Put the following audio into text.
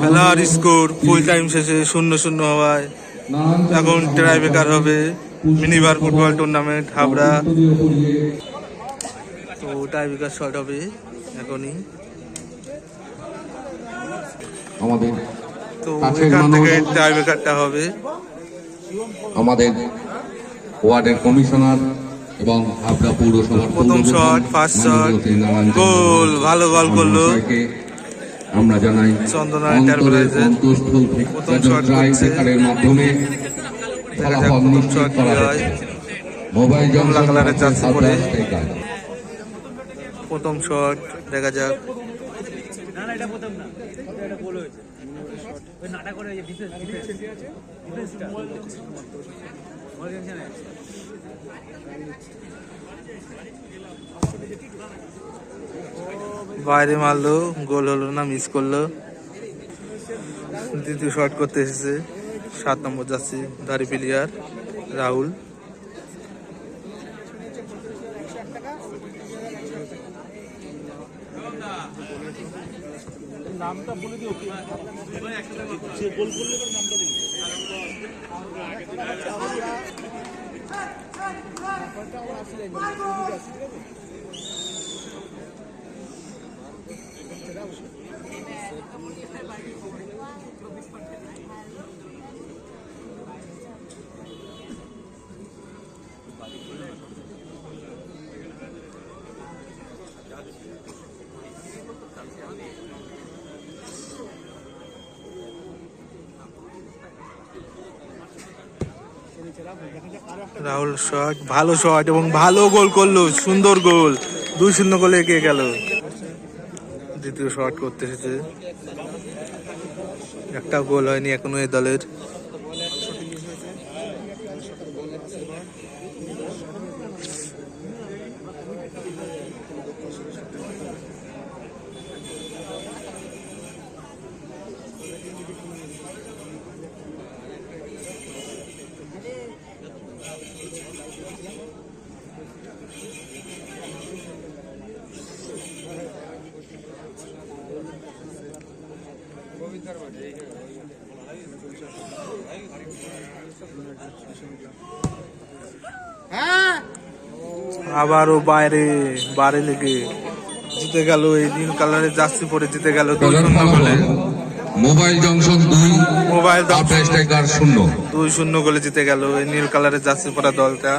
খেলার score full time শেষে শূন্য শূন্য হওয়ায় এখন ট্রাই বেকার হবে মিনিবার ফুটবল টুর্নামেন্ট হাবড়া। তো টাই বেকার শর্ট হবে এখনই। আমাদের তো এখান থেকে। টাই বেকারটা হবে। আমাদের ওয়ার্ডের কমিশনার এবং হাবড়া পৌরসভার প্রথম শট ফার্স্ট শট গোল ভালো গোল করল। আমরা জানাই অন্তরের অন্তঃস্থল থেকে মাধ্যমে ফলাফল নিশ্চিত করা হয়েছে। মোবাইল কালারের জার্সি হাবড়া প্রথম শট দেখা যাক। না বাইরে মারলো, গোল হলো না মিস করল। দ্বিতীয় শট করতে এসেছে, সাত নম্বর যাচ্ছি, দাড়ি প্লেয়ার রাহুল। রাহুল শট, ভালো শট এবং ভালো গোল করল, সুন্দর গোল। দুই শূন্য গোলে এগিয়ে গেল। দ্বিতীয় শট করতে এসেছে। একটা গোল হয়নি এখনও এই দলের। আবারও বাইরে বাইরে লেগে জিতে গেল এই নীল কালারের জার্সি পরে জিতে গেল দুই শূন্য। গোলে মোবাইল জংশন দুই মোবাইল শূন্য। দুই শূন্য গোলে জিতে গেল এই নীল কালারের জার্সি পরা দলটা।